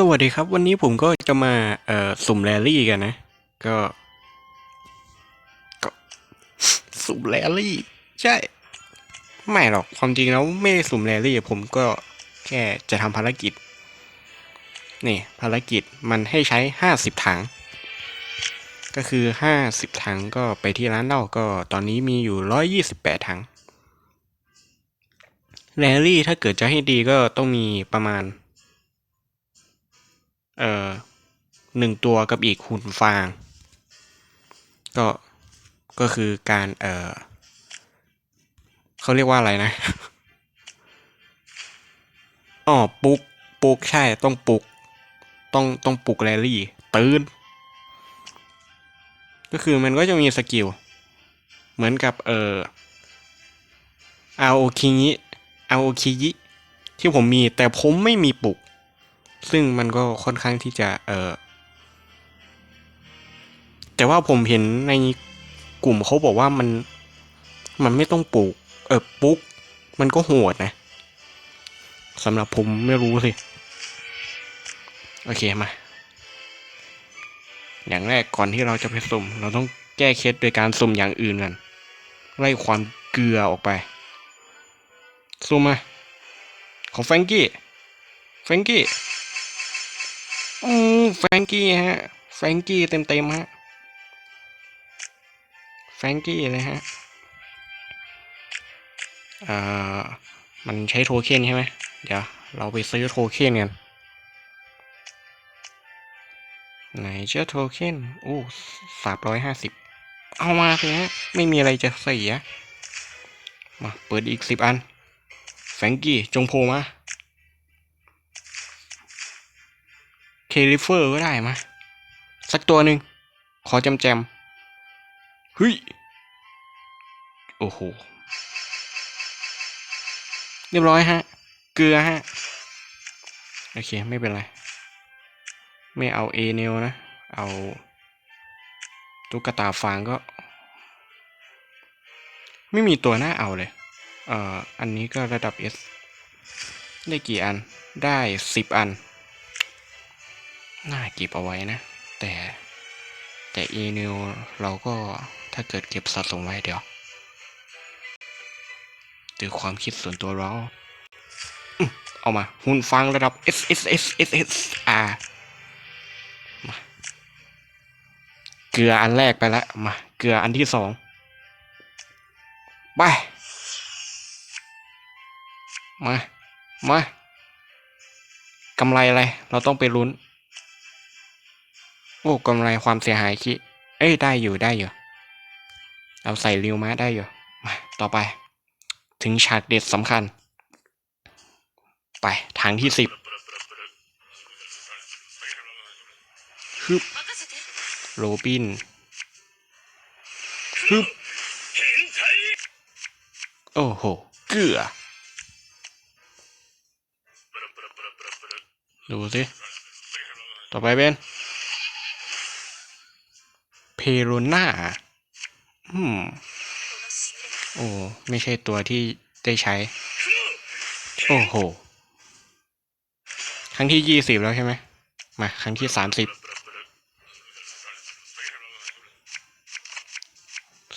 สวัสดีครับ วันนี้ผมก็จะมาเอ่อสุ่มแรลลี่กันนะ ก็ก็ สุ่มแรลลี่ ใช่ ไม่หรอกความจริงแล้วไม่ได้สุ่มแรลลี่ ผมก็แค่จะทำภารกิจ นี่ภารกิจมันให้ใช้ห้าสิบถัง ก็คือห้าสิบถังก็ไปที่ร้านเหล้าก็ตอนนี้มีอยู่ร้อยยี่สิบแปดถังแรลลี่ถ้าเกิดจะให้ดีก็ต้องมีประมาณ เอ่อหนึ่งตัวกับอีกหุ่นฟาง ก็ก็คือการเอ่อเขาเรียกว่าอะไรนะอ๋อปลุกปลุกใช่ต้องปลุก ต้องต้องปลุกแรลลี่ตื่นก็คือมันก็จะมีสกิล เหมือนกับเอ่ออาโอคิงิอาโอคิยิที่ผมมีแต่ผมไม่มีปลุก ซึ่งมันก็ค่อนข้างที่จะเออแต่ว่าผมเห็นในกลุ่มเขาบอกว่ามันมันไม่ต้องปลูก เออปุ๊ก มันก็โหดนะสำหรับผมไม่รู้สิ โอเคมา อย่างแรกก่อนที่เราจะไปสุ่ม เราต้องแก้เคล็ดโดยการสุ่มอย่างอื่นกันไล่ความเกลือออกไป สุ่มมา ของแฟงกี้ แฟงกี้ อืมแฟงกี้ฮะ แฟงกี้เต็มเต็มฮะ แฟงกี้เลยฮะ อ่า มันใช้โทเค็นใช่ไหม เดี๋ยว เราไปซื้อโทเค็นกัน ไหนเจ้าโทเค็นโอ้สามร้อยห้าสิบ เอามาสิฮะ ไม่มีอะไรจะเสีย มา เปิดอีกสิบอัน แฟงกี้ จงโผล่มา เค ลิเฟอร์ก็ได้มาสักตัวหนึ่งขอจำแจมเฮ้ย โอ้โห เรียบร้อยฮะ เกลือฮะ โอเค ไม่เป็นไร ไม่เอาเอเนลนะ เอาตุ๊กตาฟางก็ ไม่มีตัวหน้าเอาเลย เอ่อ อันนี้ก็ระดับ S ได้กี่อัน ได้สิบอัน น่าเก็บเอาไว้นะ แต่แต่อีเนลเราก็ถ้าเกิดเก็บสะสมไว้เดี๋ยวด้วยความคิดส่วนตัวเรา เอามา หุ่นฟังระดับ S S S S S R มา เกลืออันแรกไปแล้ว มา เกลืออันที่สองไป มา มากำไรอะไร เราต้องไปลุ้น อ้กำไรความเสียหายคิเอ้ยได้อยู่ได้อยู่เอาใส่ริวมาได้อยู่มาต่อไป ถึงฉากเด็ดสำคัญ ไปทางที่สิบฮึบโรบินฮึบโอ้โห เกลือ ดูสิ ต่อไปเป็น โรน่าอืม โอ้ ไม่ใช่ตัวที่ได้ใช้ โอ้โห ครั้งที่ยี่สิบแล้วใช่ไหม มา ครั้งที่สามสิบ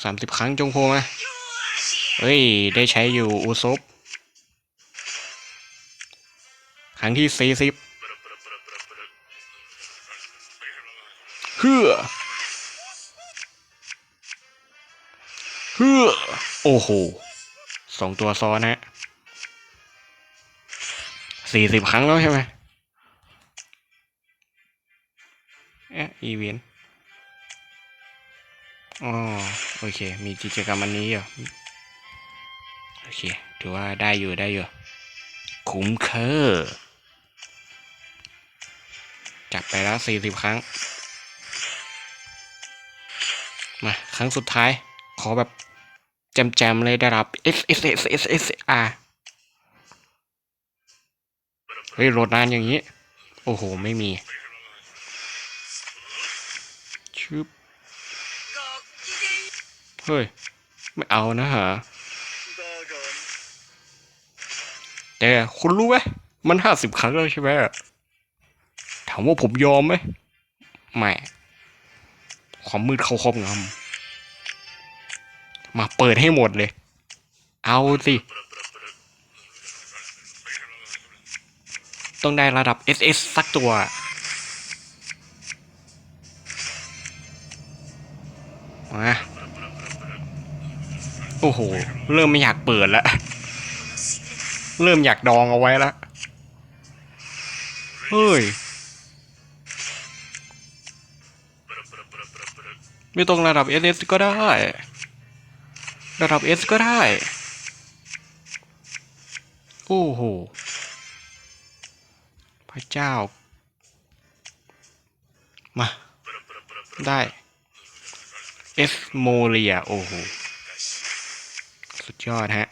สามสิบครั้งจงโพมา เฮ้ย ได้ใช้อยู่อุซบครั้งที่สี่สิบ โอ้โหสองตัวซ้อนฮะสี่สิบครั้งแล้วใช่ไหมเอ๊ะอีเวนต์อ๋อโอเค มีกิจกรรมอันนี้อยู่โอเค ถือว่าได้อยู่ได้อยู่ คุ้มเคอจับไปแล้วสี่สิบครั้ง มา ครั้งสุดท้าย ขอแบบ แจมๆเลยได้รับ S S S S S R เฮ้ยโหลดนานอย่างนี้ โอ้โห ไม่มีชึบเฮ้ย ไม่เอานะฮะแต่คุณรู้ไหมมันห้าสิบครั้งแล้วใช่ไหมถามว่าผมยอมไหมไม่ ความมืดเข้าครอบงำ มาเปิดให้หมดเลย เอาสิ ต้องได้ระดับ SS สักตัว มาโอ้โห เริ่มไม่อยากเปิดแล้ว เริ่มอยากดองเอาไว้แล้วเฮ้ย ไม่ต้องระดับ SS ก็ได้ ระดับ S ก็ได้ โอ้โห พระเจ้า มา ได้ S โมเลีย โอ้โห สุดยอดฮะ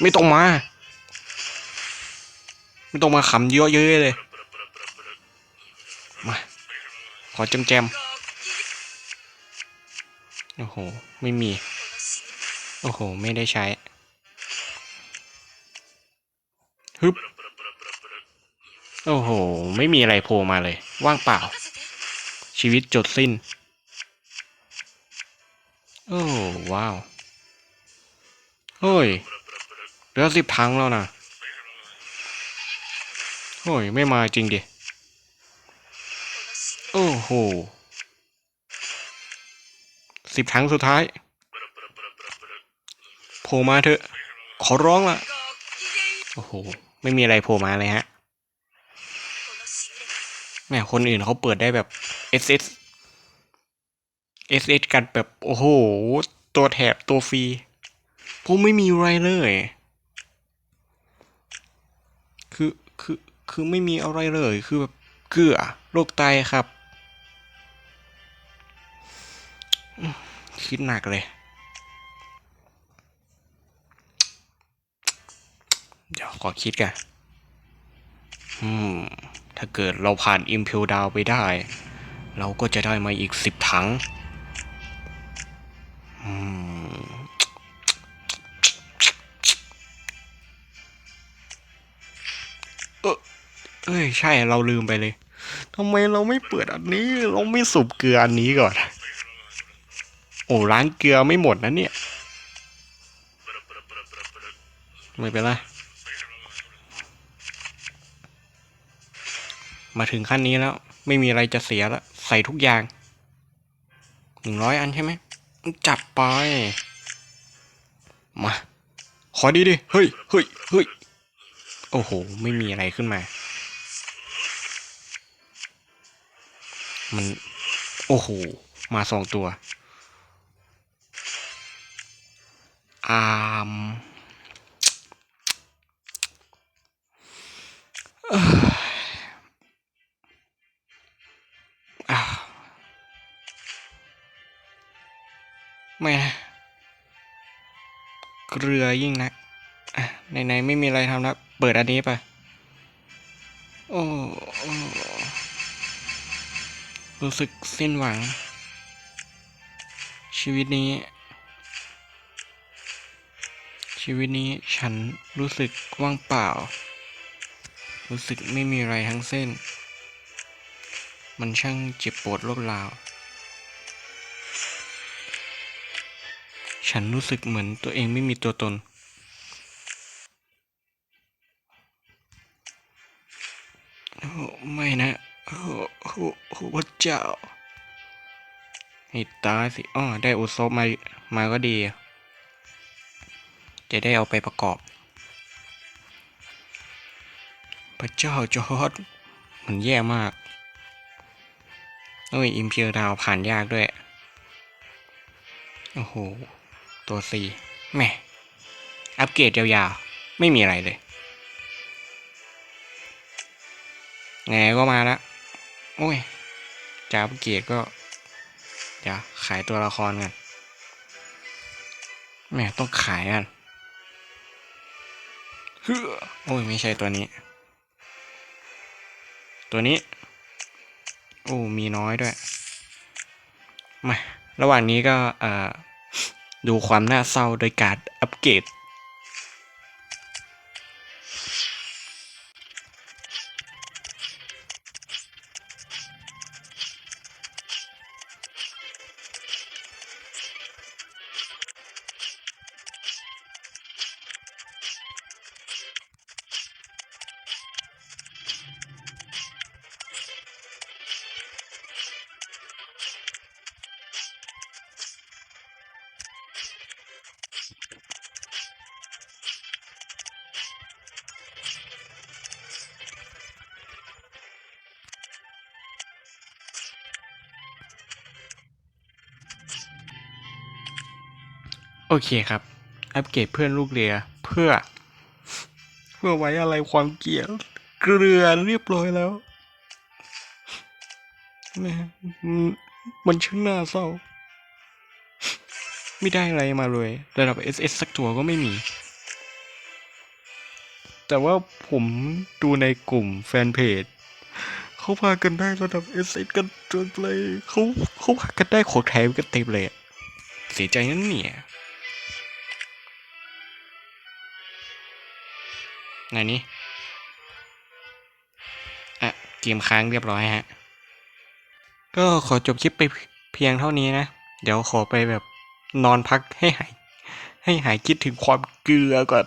ไม่ต้องมา ไม่ต้องมาขำเยอะเยอะเลย มา ขอจมแจม โอ้โห ไม่มี โอ้โห ไม่ได้ใช้ ฮึบ โอ้โห ไม่มีอะไรโผล่มาเลย ว่างเปล่า ชีวิตจดสิ้น โอ้ว้าว เฮ้ยเหลือสิบทั้งแล้วนะเฮ้ย ไม่มาจริงดิ โอ้โห สิบครั้งสุดท้ายโผล่มาเถอะ ขอร้องละโอ้โห ไม่มีอะไรโผล่มาเลยฮะแม่คนอื่นเขาเปิดได้แบบ SS SS กันแบบโอ้โห ตัวแถบตัวฟรีผมไม่มีอะไรเลย คือคือคือไม่มีอะไรเลย คือแบบเกลือโรคไตครับ คิดหนักเลย เดี๋ยวขอคิดกันอืม ถ้าเกิดเราผ่านอิมพิวดาวไปได้ เราก็จะได้มาอีกสิบถัง อืม เออเอ้ย ใช่เราลืมไปเลยทำไมเราไม่เปิดอันนี้ เราไม่สูบเกลืออันนี้ก่อน โอ้ร้านเกลือไม่หมดนะเนี่ย ไม่เป็นไร มาถึงขั้นนี้แล้ว ไม่มีอะไรจะเสียแล้ว ใส่ทุกอย่าง หนึ่งร้อยอันใช่ไหม จัดไป มา ขอดีดิ เฮ้ย เฮ้ย เฮ้ย โอ้โห ไม่มีอะไรขึ้นมา มัน โอ้โห มาสองตัว อามเอ้ยอ้าวไม่นะเกลือยิ่งนักอะไหนๆไม่มีอะไรทำแล้ว เปิดอันนี้ไปโอ้รู้สึกสิ้นหวัง ชีวิตนี้ ชีวิตนี้ฉันรู้สึกว่างเปล่า รู้สึกไม่มีอะไรทั้งเส้น มันช่างเจ็บปวดรวดราว ฉันรู้สึกเหมือนตัวเองไม่มีตัวตน โอ้ไม่นะ โอ้โอ้โอ้พระเจ้าให้ตายสิ อ้อ ได้อุซบมา มาก็ดี จะได้เอาไปประกอบ พระเจ้าจอร์ดมันแย่มากโอ้ยอิมเพียดาวผ่านยากด้วย โอ้โห ตัวซีแม่อัปเกรดยาวๆ ไม่มีอะไรเลย ไงก็มาล้วโอ้ยจะอัปเกรดก็ เดี๋ยวขายตัวละครกันแม่ต้องขายกัน โอ้ยไม่ใช่ตัวนี้ ตัวนี้ โอ้มีน้อยด้วย มา ระหว่างนี้ก็ดูความน่าเศร้าโดยการอัปเกรด โอเคครับ อัปเกรดเพื่อนลูกเรือเพื่อ เพื่อไว้อะไรความเกลียดเกลือเรียบร้อยแล้วนะมันช่างน่าเศร้า ไม่ได้อะไรมาเลย ระดับ SS สักตัวก็ไม่มี แต่ว่าผมดูในกลุ่มแฟนเพจเขาพากันได้ระดับ SS กันจนเลยเขาเขาพากันได้ของแถมกันเต็มเลยเสียใจนั่นเนี่ยไหนนี่อะ เกมค้างเรียบร้อยฮะ ก็ขอจบคลิปไปเพียงเท่านี้นะ เดี๋ยวขอไปแบบ นอนพักให้หายให้หายคิดถึงความเกลือก่อน